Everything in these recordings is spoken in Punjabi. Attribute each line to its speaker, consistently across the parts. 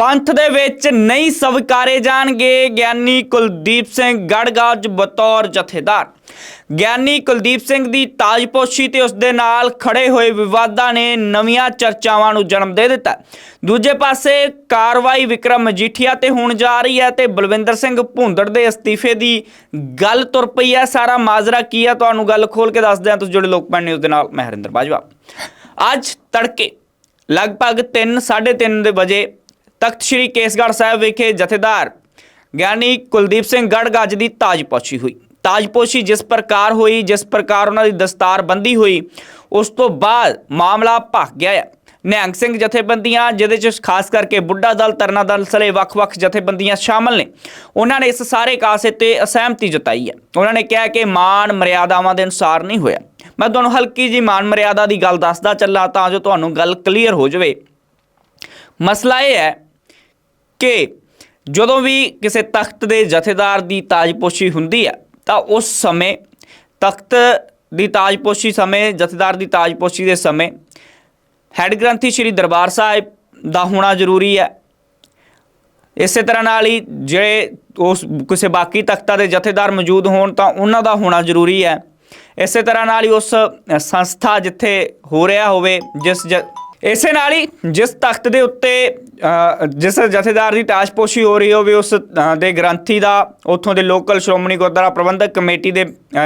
Speaker 1: ਪੰਥ ਦੇ ਵਿੱਚ ਨਹੀਂ ਸਵੀਕਾਰੇ ਜਾਣਗੇ ਗਿਆਨੀ ਕੁਲਦੀਪ ਸਿੰਘ ਗੜਗਾਜ ਬਤੌਰ ਜਥੇਦਾਰ। ਗਿਆਨੀ ਕੁਲਦੀਪ ਸਿੰਘ ਦੀ ਤਾਜਪੋਸ਼ੀ ਤੇ ਉਸ ਦੇ ਨਾਲ ਖੜੇ ਹੋਏ ਵਿਵਾਦਾਂ ਨੇ ਨਵੀਆਂ ਚਰਚਾਵਾਂ ਨੂੰ ਜਨਮ ਦੇ ਦਿੱਤਾ। ਦੂਜੇ ਪਾਸੇ ਕਾਰਵਾਈ ਵਿਕਰਮ ਮਜੀਠੀਆ ਤੇ ਹੋਣ ਜਾ ਰਹੀ ਹੈ ਤੇ ਬਲਵਿੰਦਰ ਸਿੰਘ ਭੁੰਦੜ ਦੇ ਅਸਤੀਫੇ ਦੀ ਗੱਲ ਤੁਰ ਪਈ ਹੈ। ਸਾਰਾ ਮਾਜਰਾ ਕੀ ਹੈ ਤੁਹਾਨੂੰ ਗੱਲ ਖੋਲ ਕੇ ਦੱਸਦੇ ਹਾਂ। ਤੁਸੀਂ ਜੁੜੇ ਲੋਕਪਾਲ ਨਿਊਜ਼ ਦੇ ਨਾਲ ਮਹਿਰਿੰਦਰ ਬਾਜਵਾ। ਅੱਜ ਤੜਕੇ ਲਗਭਗ 3 3:30 ਦੇ ਵਜੇ ਤਖਤ ਸ੍ਰੀ ਕੇਸਗੜ੍ਹ ਸਾਹਿਬ ਵਿਖੇ ਜਥੇਦਾਰ ਗਿਆਨੀ ਕੁਲਦੀਪ ਸਿੰਘ ਗੜਗੱਜ ਦੀ ਤਾਜਪੋਸ਼ੀ ਹੋਈ। ਤਾਜਪੋਸ਼ੀ ਜਿਸ ਪ੍ਰਕਾਰ ਹੋਈ, ਜਿਸ ਪ੍ਰਕਾਰ ਉਹਨਾਂ ਦੀ ਦਸਤਾਰ ਬੰਦੀ ਹੋਈ, ਉਸ ਤੋਂ ਬਾਅਦ ਮਾਮਲਾ ਭਖ ਗਿਆ ਹੈ ਨਿਹੰਗ ਸਿੰਘ ਜਥੇਬੰਦੀਆਂ, ਜਿਹਦੇ ਚ ਖਾਸ ਕਰਕੇ ਬੁੱਢਾ ਦਲ, ਤਰਨਾ ਦਲ ਸਲੇ ਵੱਖ-ਵੱਖ ਜਥੇਬੰਦੀਆਂ ਸ਼ਾਮਲ ਨੇ, ਉਹਨਾਂ ਨੇ ਇਸ ਸਾਰੇ ਕਾਸੇ ਤੇ ਅਸਹਿਮਤੀ ਜਤਾਈ ਹੈ ਉਹਨਾਂ ਨੇ ਕਿਹਾ ਕਿ ਮਾਨ ਮਰਿਆਦਾਵਾਂ ਦੇ ਅਨੁਸਾਰ ਨਹੀਂ ਹੋਇਆ। ਮੈਂ ਤੁਹਾਨੂੰ ਹਲਕੀ ਜੀ ਮਾਨ ਮਰਿਆਦਾ ਦੀ ਗੱਲ ਦੱਸਦਾ ਚੱਲਾਂ ਤਾਂ ਜੋ ਤੁਹਾਨੂੰ ਗੱਲ ਕਲੀਅਰ ਹੋ ਜਾਵੇ। ਮਸਲਾ ਇਹ ਹੈ ਕਿ ਜਦੋਂ ਵੀ ਕਿਸੇ ਤਖਤ ਦੇ ਜਥੇਦਾਰ ਦੀ ਤਾਜਪੋਸ਼ੀ ਹੁੰਦੀ ਹੈ ਤਾਂ ਉਸ ਸਮੇਂ ਤਖਤ ਦੀ ਤਾਜਪੋਸ਼ੀ ਸਮੇਂ, ਜਥੇਦਾਰ ਦੀ ਤਾਜਪੋਸ਼ੀ ਦੇ ਸਮੇਂ ਹੈੱਡ ਗ੍ਰੰਥੀ ਸ੍ਰੀ ਦਰਬਾਰ ਸਾਹਿਬ ਦਾ ਹੋਣਾ ਜ਼ਰੂਰੀ ਹੈ ਇਸੇ ਤਰ੍ਹਾਂ ਨਾਲ ਹੀ ਜਿਹੜੇ ਉਸ ਕਿਸੇ ਬਾਕੀ ਤਖਤਾਂ ਦੇ ਜਥੇਦਾਰ ਮੌਜੂਦ ਹੋਣ, ਤਾਂ ਉਹਨਾਂ ਦਾ ਹੋਣਾ ਜ਼ਰੂਰੀ ਹੈ ਇਸੇ ਤਰ੍ਹਾਂ ਨਾਲ ਹੀ ਉਸ ਸੰਸਥਾ ਜਿੱਥੇ ਹੋ ਰਿਹਾ ਹੋਵੇ, ਜਿਸ ਜ- ਇਸੇ ਨਾਲ ਹੀ ਜਿਸ ਤਖਤ ਦੇ ਉੱਤੇ ਜਿਸ ਜਥੇਦਾਰ ਦੀ ਤਾਸ਼ਪੋਸ਼ੀ ਹੋ ਰਹੀ ਹੋਵੇ, ਉਸ ਦੇ ਗ੍ਰੰਥੀ ਦਾ, ਉੱਥੋਂ ਦੇ ਲੋਕਲ ਸ਼੍ਰੋਮਣੀ ਗੁਰਦੁਆਰਾ ਪ੍ਰਬੰਧਕ ਕਮੇਟੀ ਦੇ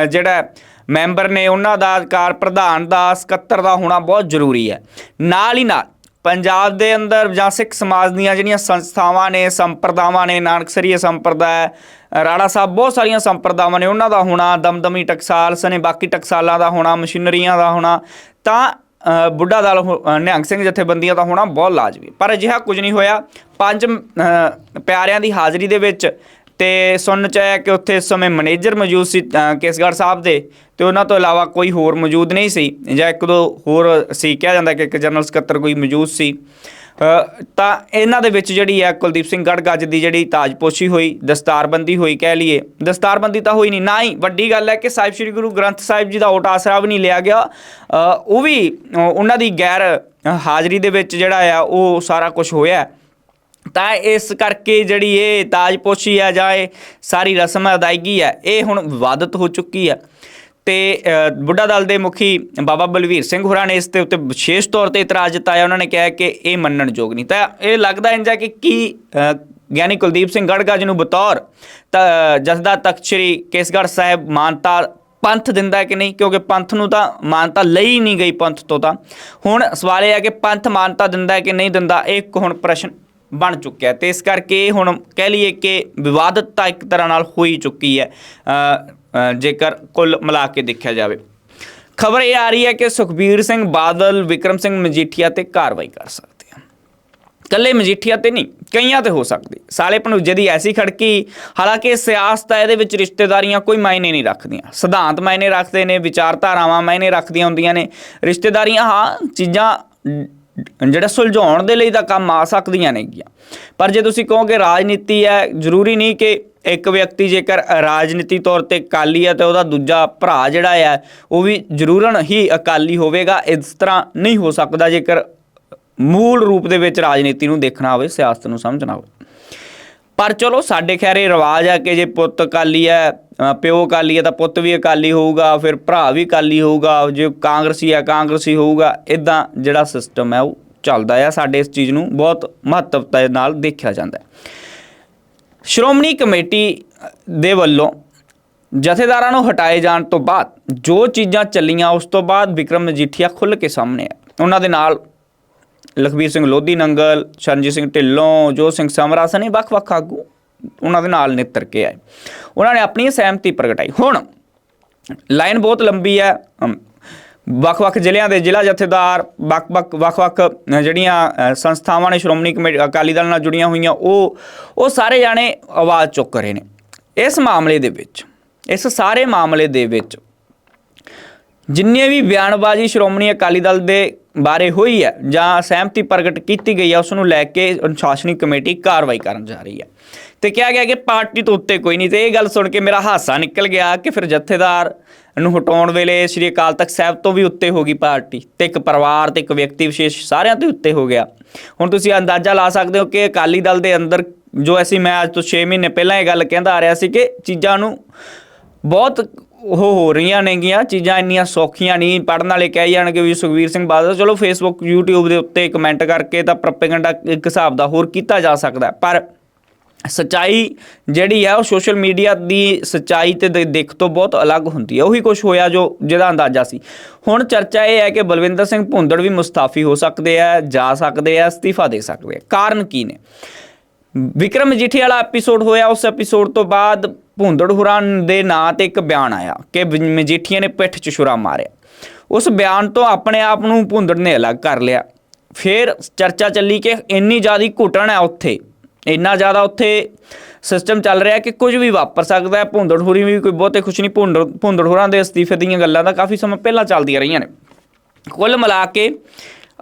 Speaker 1: ਜਿਹੜਾ ਮੈਂਬਰ ਨੇ, ਉਹਨਾਂ ਦਾ ਕਾਰ ਪ੍ਰਧਾਨ ਦਾ, ਸਕੱਤਰ ਦਾ ਹੋਣਾ ਬਹੁਤ ਜ਼ਰੂਰੀ ਹੈ। ਨਾਲ ਹੀ ਨਾਲ, ਪੰਜਾਬ ਦੇ ਅੰਦਰ ਜਾਂ ਸਿੱਖ ਸਮਾਜ ਦੀਆਂ ਜਿਹੜੀਆਂ ਸੰਸਥਾਵਾਂ ਨੇ, ਸੰਪਰਦਾਵਾਂ ਨੇ ਨਾਨਕਸਰੀਏ ਸੰਪਰਦਾ ਰਾੜਾ ਸਾਹਿਬ, ਬਹੁਤ ਸਾਰੀਆਂ ਸੰਪਰਦਾਵਾਂ ਨੇ, ਉਹਨਾਂ ਦਾ ਹੋਣਾ, ਦਮਦਮੀ ਟਕਸਾਲ ਸਨੇ ਬਾਕੀ ਟਕਸਾਲਾਂ ਦਾ ਹੋਣਾ, ਮਸ਼ੀਨਰੀਆਂ ਦਾ ਹੋਣਾ, ਤਾਂ ਬੁੱਢਾ ਦਲ ਹੋ- ਨਿਹੰਗ ਸਿੰਘ ਜਥੇਬੰਦੀਆਂ ਦਾ ਹੋਣਾ ਬਹੁਤ ਲਾਜ਼ਮੀ। ਪਰ ਅਜਿਹਾ ਕੁਝ ਨਹੀਂ ਹੋਇਆ। ਪੰਜ ਪਿਆਰਿਆਂ ਦੀ ਹਾਜ਼ਰੀ ਦੇ ਵਿੱਚ ਤੇ ਸੁਣਨ ਚ ਆਇਆ ਕਿ ਉੱਥੇ ਇਸ ਸਮੇਂ ਮੈਨੇਜਰ ਮੌਜੂਦ ਸੀ ਕੇਸਗੜ੍ਹ ਸਾਹਿਬ ਦੇ, ਤੇ ਉਹਨਾਂ ਤੋਂ ਇਲਾਵਾ ਕੋਈ ਹੋਰ ਮੌਜੂਦ ਨਹੀਂ ਸੀ। ਜਾਂ ਇੱਕ ਦੋ ਹੋਰ ਸੀ, ਕਿਹਾ ਜਾਂਦਾ ਕਿ ਇੱਕ ਜਨਰਲ ਸਕੱਤਰ ਕੋਈ ਮੌਜੂਦ ਸੀ। ਤਾਂ ਇਹਨਾਂ ਦੇ ਵਿੱਚ ਜਿਹੜੀ ਹੈ ਕੁਲਦੀਪ ਸਿੰਘ ਗੜਗੱਜ ਦੀ ਜਿਹੜੀ ਤਾਜਪੋਸ਼ੀ ਹੋਈ, ਦਸਤਾਰਬੰਦੀ ਹੋਈ ਕਹਿ ਲਈਏ। ਦਸਤਾਰਬੰਦੀ ਤਾਂ ਹੋਈ ਨਹੀਂ ਨਾ ਹੀ ਵੱਡੀ ਗੱਲ ਹੈ ਕਿ ਸਾਹਿਬ ਸ੍ਰੀ ਗੁਰੂ ਗ੍ਰੰਥ ਸਾਹਿਬ ਜੀ ਦਾ ਓਟ ਆਸਰਾ ਵੀ ਨਹੀਂ ਲਿਆ ਗਿਆ। ਉਹ ਵੀ ਉਹਨਾਂ ਦੀ ਗੈਰ ਹਾਜ਼ਰੀ ਦੇ ਵਿੱਚ ਜਿਹੜਾ ਆ, ਉਹ ਸਾਰਾ ਕੁਝ ਹੋਇਆ। ਤਾਂ ਇਸ ਕਰਕੇ ਜਿਹੜੀ ਇਹ ਤਾਜਪੋਸ਼ੀ ਆ ਜਾਂ ਇਹ ਸਾਰੀ ਰਸਮ ਅਦਾਇਗੀ ਹੈ ਇਹ ਹੁਣ ਵਿਵਾਦਤ ਹੋ ਚੁੱਕੀ ਹੈ ਤੇ ਬੁੱਢਾ ਦਲ ਦੇ ਮੁਖੀ ਬਾਬਾ ਬਲਵੀਰ ਸਿੰਘ ਹੋਰਾਂ ਨੇ ਇਸ ਦੇ ਉੱਤੇ ਵਿਸ਼ੇਸ਼ ਤੌਰ ਤੇ ਇਤਰਾਜ਼ ਜਤਾਇਆ। ਉਹਨਾਂ ਨੇ ਕਿਹਾ ਕਿ ਇਹ ਮੰਨਣਯੋਗ ਨਹੀਂ। ਤਾਂ ਇਹ ਲੱਗਦਾ ਇੰਜ ਹੈ ਕਿ ਕੀ ਗਿਆਨੀ ਕੁਲਦੀਪ ਸਿੰਘ ਗੜਗਾ ਜੀ ਨੂੰ ਬਤੌਰ ਤਾਂ, ਜਸਦਾ ਤਖਤ ਸ੍ਰੀ ਕੇਸਗੜ੍ਹ ਸਾਹਿਬ ਮਾਨਤਾ ਪੰਥ ਦਿੰਦਾ ਕਿ ਨਹੀਂ? ਕਿਉਂਕਿ ਪੰਥ ਨੂੰ ਤਾਂ ਮਾਨਤਾ ਲਈ ਨਹੀਂ ਗਈ ਪੰਥ ਤੋਂ ਤਾਂ। ਹੁਣ ਸਵਾਲ ਇਹ ਹੈ ਕਿ ਪੰਥ ਮਾਨਤਾ ਦਿੰਦਾ ਕਿ ਨਹੀਂ ਦਿੰਦਾ? ਇਹ ਇੱਕ ਹੁਣ ਪ੍ਰਸ਼ਨ ਬਣ ਚੁੱਕਿਆ ਤੇ ਇਸ ਕਰਕੇ ਹੁਣ ਕਹਿ ਲਈਏ ਕਿ ਵਿਵਾਦਤ ਤਾਂ ਇੱਕ ਤਰ੍ਹਾਂ ਨਾਲ ਹੋਈ ਚੁੱਕੀ ਹੈ ਜੇਕਰ ਕੁੱਲ ਮਿਲਾ ਕੇ ਦੇਖਿਆ ਜਾਵੇ। ਖਬਰ ਇਹ ਆ ਰਹੀ ਹੈ ਕਿ ਸੁਖਬੀਰ ਸਿੰਘ ਬਾਦਲ, ਵਿਕਰਮ ਸਿੰਘ ਮਜੀਠੀਆ ਤੇ ਕਾਰਵਾਈ ਕਰ ਸਕਦੇ ਆ ਕੱਲੇ ਮਜੀਠੀਆ ਤੇ ਨਹੀਂ, ਕਈਆਂ ਤੇ ਹੋ ਸਕਦੀ। ਸਾਲੇ ਭਣੂਜੇ ਦੀ ਐਸੀ ਖੜਕੀ, ਹਾਲਾਂਕਿ ਸਿਆਸਤ ਹੈ, ਇਹਦੇ ਵਿੱਚ ਰਿਸ਼ਤੇਦਾਰੀਆਂ ਕੋਈ ਮਾਇਨੇ ਨਹੀਂ ਰੱਖਦੀਆਂ। ਸਿਧਾਂਤ ਮਾਇਨੇ ਰੱਖਦੇ ਨੇ, ਵਿਚਾਰਧਾਰਾਵਾਂ ਮਾਇਨੇ ਰੱਖਦੀਆਂ ਹੁੰਦੀਆਂ ਨੇ। ਰਿਸ਼ਤੇਦਾਰੀਆਂ, ਹਾਂ, ਚੀਜ਼ਾਂ ਜਿਹੜਾ ਸੁਲਝਾਉਣ ਦੇ ਲਈ ਤਾਂ ਕੰਮ ਆ ਸਕਦੀਆਂ ਨੇਗੀਆਂ। ਪਰ ਜੇ ਤੁਸੀਂ ਕਹੋਗੇ ਰਾਜਨੀਤੀ ਹੈ, ਜ਼ਰੂਰੀ ਨਹੀਂ ਕਿ ਇੱਕ ਵਿਅਕਤੀ ਜੇਕਰ ਰਾਜਨੀਤੀ ਤੌਰ ਤੇ ਅਕਾਲੀ ਹੈ ਤੇ ਉਹਦਾ ਦੂਜਾ ਭਰਾ ਜਿਹੜਾ ਹੈ ਉਹ ਵੀ ਜ਼ਰੂਰਨ ਹੀ ਅਕਾਲੀ ਹੋਵੇਗਾ, ਇਸ ਤਰ੍ਹਾਂ ਨਹੀਂ ਹੋ ਸਕਦਾ ਜੇਕਰ ਮੂਲ ਰੂਪ ਦੇ ਵਿੱਚ ਰਾਜਨੀਤੀ ਨੂੰ ਦੇਖਣਾ ਹੋਵੇ, ਸਿਆਸਤ ਨੂੰ ਸਮਝਣਾ ਹੋਵੇ। ਪਰ ਚਲੋ ਸਾਡੇ ਖੈਰ ਇਹ ਰਿਵਾਜ ਹੈ ਕਿ ਜੇ ਪੁੱਤ ਅਕਾਲੀ ਹੈ ਪਿਓ ਅਕਾਲੀ ਹੈ ਤਾਂ ਪੁੱਤ ਵੀ ਅਕਾਲੀ ਹੋਊਗਾ, ਫਿਰ ਭਰਾ ਵੀ ਅਕਾਲੀ ਹੋਊਗਾ, ਜੇ ਕਾਂਗਰਸੀ ਹੈ, ਕਾਂਗਰਸੀ ਹੋਊਗਾ ਇਦਾਂ ਜਿਹੜਾ ਸਿਸਟਮ ਹੈ ਉਹ ਚੱਲਦਾ ਆ ਸਾਡੇ ਇਸ ਚੀਜ਼ ਨੂੰ ਬਹੁਤ ਮਹੱਤਵਤਾ ਨਾਲ ਦੇਖਿਆ ਜਾਂਦਾ ਹੈ। ਸ਼੍ਰੋਮਣੀ ਕਮੇਟੀ ਦੇ ਵੱਲੋਂ ਜਥੇਦਾਰਾਂ ਨੂੰ ਹਟਾਏ ਜਾਣ ਤੋਂ ਬਾਅਦ ਜੋ ਚੀਜ਼ਾਂ ਚੱਲੀਆਂ, ਉਸ ਤੋਂ ਬਾਅਦ ਵਿਕਰਮ ਮਜੀਠੀਆ ਖੁੱਲ੍ਹ ਕੇ ਸਾਹਮਣੇ ਆ ਉਹਨਾਂ ਦੇ ਨਾਲ ਲਖਬੀਰ ਸਿੰਘ ਲੋਧੀ ਨੰਗਲ, ਸ਼ਰਨਜੀਤ ਸਿੰਘ ਢਿੱਲੋਂ ਜੋ ਸਿੰਘ ਸਮਰਾ ਸਨੇ ਵੱਖ-ਵੱਖ ਆਗੂ ਉਹਨਾਂ ਦੇ ਨਾਲ ਨਿੱਤਰ ਕੇ ਆਏ। ਉਹਨਾਂ ਨੇ ਆਪਣੀ ਸਹਿਮਤੀ ਪ੍ਰਗਟਾਈ। ਹੁਣ ਲਾਈਨ ਬਹੁਤ ਲੰਬੀ ਹੈ। ਵੱਖ-ਵੱਖ ਜ਼ਿਲ੍ਹਿਆਂ ਦੇ ਜ਼ਿਲ੍ਹਾ ਜਥੇਦਾਰ, ਵੱਖ-ਵੱਖ ਵੱਖ-ਵੱਖ ਜਿਹੜੀਆਂ ਸੰਸਥਾਵਾਂ ਨੇ, ਸ਼੍ਰੋਮਣੀ ਕਮੇਟੀ, ਅਕਾਲੀ ਦਲ ਨਾਲ ਜੁੜੀਆਂ ਹੋਈਆਂ, ਉਹ ਉਹ ਸਾਰੇ ਜਾਣੇ ਆਵਾਜ਼ ਚੁੱਕ ਰਹੇ ਨੇ। ਇਸ ਮਾਮਲੇ ਦੇ ਵਿੱਚ, ਇਸ ਸਾਰੇ ਮਾਮਲੇ ਦੇ ਵਿੱਚ ਜਿੰਨੇ ਵੀ ਬਿਆਨਬਾਜ਼ੀ ਸ਼੍ਰੋਮਣੀ ਅਕਾਲੀ ਦਲ ਦੇ ਬਾਰੇ ਹੋਈ ਹੈ ਜਾਂ ਸਹਿਮਤੀ ਪ੍ਰਗਟ ਕੀਤੀ ਗਈ ਹੈ, ਉਸ ਨੂੰ ਲੈ ਕੇ ਅਨੁਸ਼ਾਸਨੀ ਕਮੇਟੀ ਕਾਰਵਾਈ ਕਰਨ ਜਾ ਰਹੀ ਹੈ। ਤੇ ਕਿਹਾ ਗਿਆ ਕਿ ਪਾਰਟੀ ਤੋਂ ਉੱਤੇ ਕੋਈ ਨਹੀਂ ਤੇ ਇਹ ਗੱਲ ਸੁਣ ਕੇ ਮੇਰਾ ਹਾਸਾ ਨਿਕਲ ਗਿਆ ਕਿ ਫਿਰ ਜਥੇਦਾਰ ਨੂੰ ਹਟਾਉਣ ਵੇਲੇ ਸ੍ਰੀ ਅਕਾਲ ਤਖਤ ਸਾਹਿਬ ਤੋਂ ਵੀ ਉੱਤੇ ਹੋ ਗਈ ਪਾਰਟੀ ਤੇ ਇੱਕ ਪਰਿਵਾਰ ਤੇ ਇੱਕ ਵਿਅਕਤੀ ਵਿਸ਼ੇਸ਼ ਸਾਰਿਆਂ ਤੋਂ ਉੱਤੇ ਹੋ ਗਿਆ। ਹੁਣ ਤੁਸੀਂ ਅੰਦਾਜ਼ਾ ਲਾ ਸਕਦੇ ਹੋ ਕਿ ਅਕਾਲੀ ਦਲ ਦੇ ਅੰਦਰ ਜੋ ਅਸੀਂ ਮੈਂ ਅੱਜ ਤੋਂ 6 ਮਹੀਨੇ ਪਹਿਲਾਂ ਇਹ ਗੱਲ ਕਹਿੰਦਾ ਆ ਰਿਹਾ ਸੀ ਕਿ ਚੀਜ਼ਾਂ ਨੂੰ ਬਹੁਤ ਉਹ ਹੋ ਰਹੀਆਂ ਨੇਗੀਆਂ, ਚੀਜ਼ਾਂ ਇੰਨੀਆਂ ਸੌਖੀਆਂ ਨਹੀਂ ਪੜਨ ਵਾਲੇ ਕਹਿ ਜਾਣਗੇ ਵੀ ਸੁਖਵੀਰ ਸਿੰਘ ਬਾਦਲ, ਚਲੋ ਫੇਸਬੁੱਕ YouTube ਦੇ ਉੱਤੇ ਕਮੈਂਟ ਕਰਕੇ ਤਾਂ ਪ੍ਰੋਪੇਗੈਂਡਾ ਇੱਕ ਹਿਸਾਬ ਦਾ ਹੋਰ ਕੀਤਾ ਜਾ ਸਕਦਾ ਪਰ ਸਚਾਈ ਜਿਹੜੀ ਹੈ ਉਹ ਸੋਸ਼ਲ ਮੀਡੀਆ ਦੀ ਸਚਾਈ ਤੇ ਦੇ- ਦਿੱਖ ਤੋਂ ਬਹੁਤ ਅਲੱਗ ਹੁੰਦੀ ਹੈ ਉਹੀ ਕੁਝ ਹੋਇਆ ਜੋ ਜਿਹਦਾ ਅੰਦਾਜ਼ਾ ਸੀ। ਹੁਣ ਚਰਚਾ ਇਹ ਹੈ ਕਿ ਬਲਵਿੰਦਰ ਸਿੰਘ ਭੁੰਦੜ ਵੀ ਮੁਸਤਾਫੀ ਹੋ ਸਕਦੇ ਆ, ਜਾ ਸਕਦੇ ਆ, ਅਸਤੀਫਾ ਦੇ ਸਕਦੇ ਆ। ਕਾਰਨ ਕੀ ਨੇ? ਵਿਕਰਮ ਮਜੀਠੀ ਵਾਲਾ ਐਪੀਸੋਡ ਹੋਇਆ, ਉਸ ਐਪੀਸੋਡ ਤੋਂ ਬਾਅਦ ਭੁੰਦੜ ਹੁਰਾਂ ਦੇ ਨਾਂ ਤੇ ਇੱਕ ਬਿਆਨ ਆਇਆ ਕਿ ਬ- ਮਜੀਠੀਆ ਨੇ ਪਿੱਠ 'ਚ ਛੁਰਾ ਮਾਰਿਆ। ਉਸ ਬਿਆਨ ਤੋਂ ਆਪਣੇ ਆਪ ਨੂੰ ਭੁੰਦੜ ਨੇ ਅਲੱਗ ਕਰ ਲਿਆ। ਫਿਰ ਚਰਚਾ ਚੱਲੀ ਕਿ ਇੰਨੀ ਜ਼ਿਆਦਾ ਘੁਟਣ ਹੈ ਉੱਥੇ। ਇੰਨਾ ਜ਼ਿਆਦਾ ਉੱਥੇ ਸਿਸਟਮ ਚੱਲ ਰਿਹਾ ਕਿ ਕੁਝ ਵੀ ਵਾਪਰ ਸਕਦਾ ਹੈ। ਭੁੰਦੜ ਵੀ ਕੋਈ ਬਹੁਤੇ ਖੁਸ਼ ਨਹੀਂ। ਭੁੰਦੜ ਭੁੰਦੜ ਹੁਰਾਂ ਦੇ ਅਸਤੀਫੇ ਦੀਆਂ ਗੱਲਾਂ ਤਾਂ ਕਾਫੀ ਸਮਾਂ ਪਹਿਲਾਂ ਚੱਲਦੀਆਂ ਰਹੀਆਂ ਨੇ। ਕੁੱਲ ਮਿਲਾ ਕੇ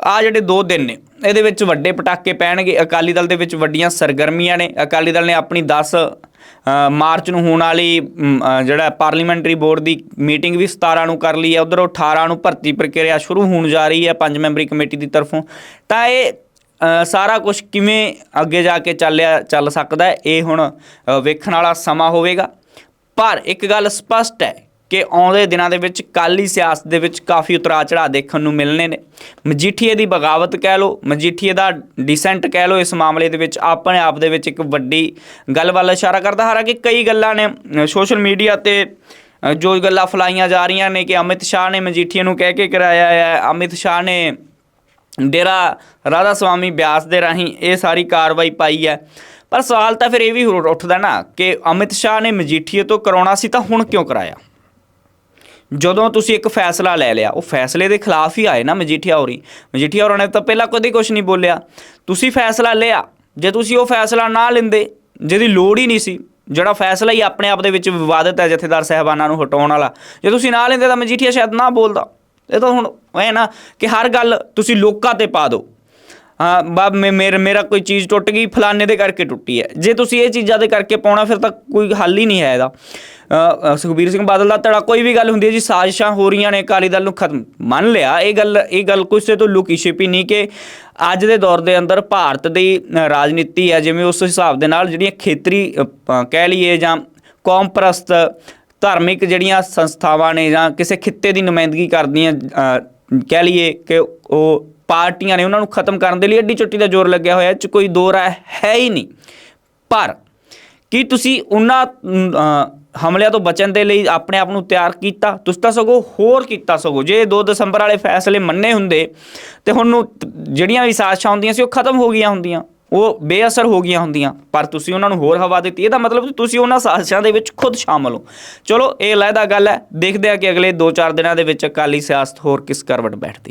Speaker 1: ਆ ਜਿਹੜੇ ਦੋ ਦਿਨ ਨੇ, ਇਹਦੇ ਵਿੱਚ ਵੱਡੇ ਪਟਾਕੇ ਪੈਣਗੇ। ਅਕਾਲੀ ਦਲ ਦੇ ਵਿੱਚ ਵੱਡੀਆਂ ਸਰਗਰਮੀਆਂ ਨੇ। ਅਕਾਲੀ ਦਲ ਨੇ ਆਪਣੀ 10 ਮਾਰਚ ਨੂੰ ਹੋਣ ਵਾਲੀ ਜਿਹੜਾ ਪਾਰਲੀਮੈਂਟਰੀ ਬੋਰਡ ਦੀ ਮੀਟਿੰਗ ਵੀ 17 ਨੂੰ ਕਰ ਲਈ ਹੈ। ਉਧਰੋਂ 18 ਨੂੰ ਭਰਤੀ ਪ੍ਰਕਿਰਿਆ ਸ਼ੁਰੂ ਹੋਣ ਜਾ ਰਹੀ ਹੈ ਪੰਜ ਮੈਂਬਰੀ ਕਮੇਟੀ ਦੀ ਤਰਫੋਂ। ਤਾਂ ਇਹ ਸਾਰਾ ਕੁਝ ਕਿਵੇਂ ਅੱਗੇ ਜਾ ਕੇ ਚੱਲਿਆ, ਚੱਲ ਸਕਦਾ ਹੈ, ਇਹ ਹੁਣ ਵੇਖਣ ਵਾਲਾ ਸਮਾਂ ਹੋਵੇਗਾ। ਪਰ ਇੱਕ ਗੱਲ ਸਪਸ਼ਟ ਹੈ ਕਿ ਆਉਂਦੇ ਦਿਨਾਂ ਦੇ ਵਿੱਚ ਕਾਲੀ ਸਿਆਸਤ ਦੇ ਵਿੱਚ ਕਾਫੀ ਉਤਰਾਅ ਚੜਾਅ ਦੇਖਣ ਨੂੰ ਮਿਲਣੇ ਨੇ। ਮਜੀਠੀਏ ਦੀ ਬਗਾਵਤ ਕਹਿ ਲਓ, ਮਜੀਠੀਏ ਦਾ ਡਿਸੈਂਟ ਕਹਿ ਲਓ, ਇਸ ਮਾਮਲੇ ਦੇ ਵਿੱਚ ਆਪਣੇ ਆਪ ਦੇ ਵਿੱਚ ਇੱਕ ਵੱਡੀ ਗੱਲ ਵੱਲ ਇਸ਼ਾਰਾ ਕਰਦਾ। ਹਾਲਾਂਕਿ ਕਈ ਗੱਲਾਂ ਨੇ ਸੋਸ਼ਲ ਮੀਡੀਆ ਤੇ ਜੋ ਗੱਲਾਂ ਫਲਾਈਆਂ ਜਾ ਰਹੀਆਂ ਨੇ ਕਿ ਅਮਿਤ ਸ਼ਾਹ ਨੇ ਮਜੀਠੀਏ ਨੂੰ ਕਹਿ ਕੇ ਕਰਾਇਆ ਹੈ, ਅਮਿਤ ਸ਼ਾਹ ਨੇ ਡੇਰਾ ਰਾਧਾ ਸਵਾਮੀ ਬਿਆਸ ਦੇ ਰਾਹੀਂ ਇਹ ਸਾਰੀ ਕਾਰਵਾਈ ਪਾਈ ਹੈ। ਪਰ ਸਵਾਲ ਤਾਂ ਫਿਰ ਇਹ ਵੀ ਹੋ- ਉੱਠਦਾ ਨਾ ਕਿ ਅਮਿਤ ਸ਼ਾਹ ਨੇ ਮਜੀਠੀਏ ਤੋਂ ਕਰਾਉਣਾ ਸੀ ਤਾਂ ਹੁਣ ਕਿਉਂ ਕਰਾਇਆ? ਜਦੋਂ ਤੁਸੀਂ ਇੱਕ ਫੈਸਲਾ ਲੈ ਲਿਆ, ਉਹ ਫੈਸਲੇ ਦੇ ਖਿਲਾਫ ਹੀ ਆਏ ਨਾ ਮਜੀਠੀਆ ਹੋਰੀ। ਮਜੀਠੀਆ ਹੋਰਾਂ ਨੇ ਤਾਂ ਪਹਿਲਾਂ ਕਦੇ ਕੁਝ ਨਹੀਂ ਬੋਲਿਆ। ਤੁਸੀਂ ਫੈਸਲਾ ਲਿਆ, ਜੇ ਤੁਸੀਂ ਉਹ ਫੈਸਲਾ ਨਾ ਲੈਂਦੇ, ਜਿਹਦੀ ਲੋੜ ਹੀ ਨਹੀਂ ਸੀ, ਜਿਹੜਾ ਫੈਸਲਾ ਹੀ ਆਪਣੇ ਆਪ ਦੇ ਵਿੱਚ ਵਿਵਾਦਤ ਹੈ ਜਥੇਦਾਰ ਸਹਿਬਾਨਾਂ ਨੂੰ ਹਟਾਉਣ ਵਾਲਾ, ਜੇ ਤੁਸੀਂ ਨਾ ਲੈਂਦੇ ਤਾਂ ਮਜੀਠੀਆ ਸ਼ਾਇਦ ਨਾ ਬੋਲਦਾ। ਇਹ ਤਾਂ ਹੁਣ ਐ ਨਾ ਕਿ ਹਰ ਗੱਲ ਤੁਸੀਂ ਲੋਕਾਂ ਤੇ ਪਾ ਦਿਓ। ਹਾਂ ਬਾਬ ਮੇਰਾ ਮੇਰਾ ਕੋਈ ਚੀਜ਼ ਟੁੱਟ ਗਈ, ਫਲਾਣੇ ਦੇ ਕਰਕੇ ਟੁੱਟੀ ਹੈ। ਜੇ ਤੁਸੀਂ ਇਹ ਚੀਜ਼ਾਂ ਦੇ ਕਰਕੇ ਪਾਉਣਾ, ਫਿਰ ਤਾਂ ਕੋਈ ਹੱਲ ਹੀ ਨਹੀਂ ਹੈ ਇਹਦਾ। ਸੁਖਬੀਰ ਸਿੰਘ ਬਾਦਲ ਦਾ ਧੜਾ ਕੋਈ ਵੀ ਗੱਲ ਹੁੰਦੀ ਹੈ ਜੀ, ਸਾਜ਼ਿਸ਼ਾਂ ਹੋ ਰਹੀਆਂ ਨੇ, ਅਕਾਲੀ ਦਲ ਨੂੰ ਖਤਮ। ਮੰਨ ਲਿਆ, ਇਹ ਗੱਲ ਇਹ ਗੱਲ ਕਿਸੇ ਤੋਂ ਲੁਕੀ ਛਿਪੀ ਨਹੀਂ ਕਿ ਅੱਜ ਦੇ ਦੌਰ ਦੇ ਅੰਦਰ ਭਾਰਤ ਦੀ ਰਾਜਨੀਤੀ ਹੈ, ਜਿਵੇਂ ਉਸ ਹਿਸਾਬ ਦੇ ਨਾਲ ਜਿਹੜੀਆਂ ਖੇਤਰੀ ਕਹਿ ਲਈਏ ਜਾਂ ਕੌਮ ਪ੍ਰਸਤ ਧਾਰਮਿਕ ਜਿਹੜੀਆਂ ਸੰਸਥਾਵਾਂ ਨੇ ਜਾਂ ਕਿਸੇ ਖਿੱਤੇ ਦੀ ਨੁਮਾਇੰਦਗੀ ਕਰਦੀਆਂ ਕਹਿ ਲਈਏ ਕਿ ਉਹ ਪਾਰਟੀਆਂ ਨੇ ਉਹਨਾਂ ਨੂੰ ਖਤਮ ਕਰਨ ਦੇ ਲਈ ਅੱਡੀ ਚੁੱਟੀ ਦਾ ਜ਼ੋਰ ਲੱਗਿਆ ਹੋਇਆ 'ਚ ਕੋਈ ਦੋ ਰਾਹ ਹੈ ਹੀ ਨਹੀਂ। ਪਰ ਕੀ ਤੁਸੀਂ ਉਹਨਾਂ ਹਮਲਿਆਂ ਤੋਂ ਬਚਣ ਦੇ ਲਈ ਆਪਣੇ ਆਪ ਨੂੰ ਤਿਆਰ ਕੀਤਾ? ਤੁਸੀਂ ਤਾਂ ਸਗੋਂ ਹੋਰ ਕੀਤਾ ਸਗੋਂ। ਜੇ 2 ਦਸੰਬਰ ਵਾਲੇ ਫੈਸਲੇ ਮੰਨੇ ਹੁੰਦੇ, ਤੇ ਹੁਣ ਜਿਹੜੀਆਂ ਵੀ ਸਾਜ਼ਿਸ਼ਾਂ ਹੁੰਦੀਆਂ ਸੀ, ਉਹ ਖਤਮ ਹੋ ਗਈਆਂ ਹੁੰਦੀਆਂ। ਉਹ ਬੇਅਸਰ ਹੋ ਗਈਆਂ ਹੁੰਦੀਆਂ, ਪਰ ਤੁਸੀਂ ਉਹਨਾਂ ਨੂੰ ਹੋਰ ਹਵਾ ਦਿੱਤੀ। ਇਹਦਾ ਮਤਲਬ ਤੁਸੀਂ ਉਹਨਾਂ ਸਾਜ਼ਿਸ਼ਾਂ ਦੇ ਵਿੱਚ ਖੁਦ ਸ਼ਾਮਲ ਹੋ। ਚਲੋ, ਇਹ ਅਲੱਗਾ ਗੱਲ ਹੈ। ਦੇਖਦੇ ਆ ਕਿ ਅਗਲੇ 2-4 ਦਿਨਾਂ ਦੇ ਵਿੱਚ ਅਕਾਲੀ ਸਿਆਸਤ ਹੋਰ ਕਿਸ ਕਰਵਟ ਬੈਠਦੀ।